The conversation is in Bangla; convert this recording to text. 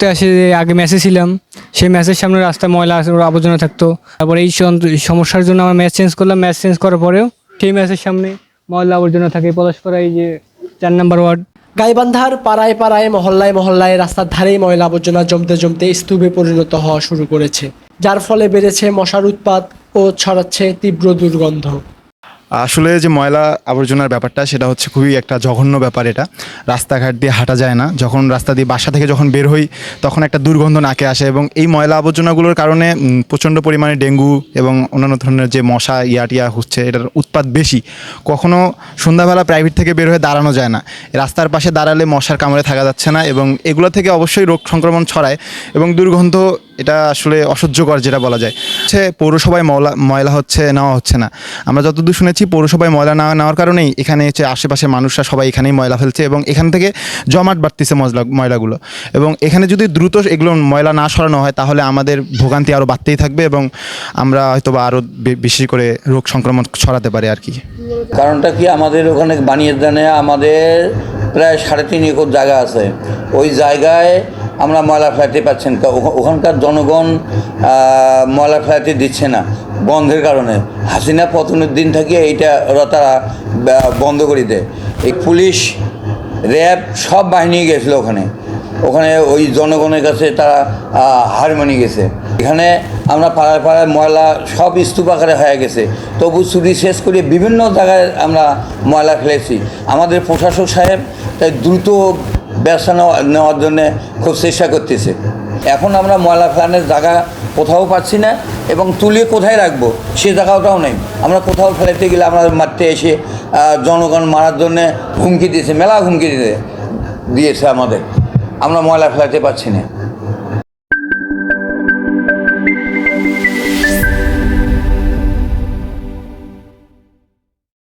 তো আসে যে আগে ম্যাচে ছিলাম, সেই ম্যাচের সামনে রাস্তায় ময়লা আবর্জনা থাকতো। তারপরে এই সমস্যার জন্য আমরা ম্যাচ চেঞ্জ করলাম ম্যাচ চেঞ্জ করার পরেও সেই ম্যাচের সামনে ময়লা আবর্জনা থাকে। পলাশপাড়া এই যে চার নাম্বার ওয়ার্ড। গাইবান্ধার পাড়ায় পাড়ায়, মহল্লায় মহল্লায় রাস্তার ধারেই ময়লা আবর্জনা জমতে জমতে স্তূপে পরিণত হওয়া শুরু করেছে। যার ফলে বেড়েছে মশার উৎপাত ও ছড়াচ্ছে তীব্র দুর্গন্ধ। আসলে যে ময়লা আবর্জনার ব্যাপারটা, সেটা হচ্ছে খুবই একটা জঘন্য ব্যাপার এটা। রাস্তাঘাট দিয়ে হাঁটা যায় না। যখন রাস্তা দিয়ে বাসা থেকে যখন বের হই, তখন একটা দুর্গন্ধ নাকে আসে এবং এই ময়লা আবর্জনাগুলোর কারণে প্রচণ্ড পরিমাণে ডেঙ্গু এবং অন্যান্য ধরনের যে মশা, ইয়াটিয়া হচ্ছে, এটার উৎপাত বেশি। কখনো সন্ধ্যাবেলা প্রাইভেট থেকে বের হয়ে দাঁড়ানো যায় না। রাস্তার পাশে দাঁড়ালে মশার কামড়ে থাকা যাচ্ছে না এবং এগুলো থেকে অবশ্যই রোগ সংক্রমণ ছড়ায় এবং দুর্গন্ধ এটা আসলে অসহ্যকর যেটা বলা যায়। হচ্ছে পৌরসভায় ময়লা ময়লা হচ্ছে, নেওয়া হচ্ছে না। আমরা যতদূর শুনেছি পৌরসভায় ময়লা না, নেওয়ার কারণেই এখানে হচ্ছে আশেপাশে মানুষরা সবাই এখানেই ময়লা ফেলছে এবং এখান থেকে জমাট বাড়তিছে ময়লা ময়লাগুলো। এবং এখানে যদি দ্রুত এগুলো ময়লা না সরানো হয়, তাহলে আমাদের ভোগান্তি আরও বাড়তেই থাকবে এবং আমরা হয়তো বা আরও বেশি করে রোগ সংক্রমণ ছড়াতে পারি আর কি। কারণটা কি? আমাদের ওখানে বানিয়ে দানে আমাদের প্রায় সাড়ে তিন একর জায়গা আছে। ওই জায়গায় আমরা ময়লা ফেলাতে পারছেন। না। ওখানকার জনগণ ময়লা ফেলাতে দিচ্ছে না, বন্ধের কারণে। হাসিনা পতনের দিন থেকে এইটা ওরা তারা বন্ধ করে দেয়। এই পুলিশ, র্যাব সব বাহিনী গেছিল ওখানে। ওখানে ওই জনগণের কাছে তারা হার মানিয়ে গেছে। এখানে আমরা পাড়ায় পাড়ায় ময়লা সব স্তূপ আকারে হয়ে গেছে। তবু চুরি শেষ করে বিভিন্ন জায়গায় আমরা ময়লা ফেলেছি। আমাদের প্রশাসক সাহেব তাই দ্রুত ব্যবসা নেওয়া- নেওয়ার জন্যে খুব চেষ্টা করতেছে। এখন আমরা ময়লা ফেলানোর জায়গা কোথাও পাচ্ছি না এবং তুলে কোথায় রাখব সে জায়গাটাও নেই। আমরা কোথাও ফেলাতে গেলে আমরা মারতে এসে জনগণ মারার জন্যে হুমকি দিয়েছে, মেলা হুমকি দিতে দিয়েছে আমাদের। আমরা ময়লা ফেলাতে পারছি না।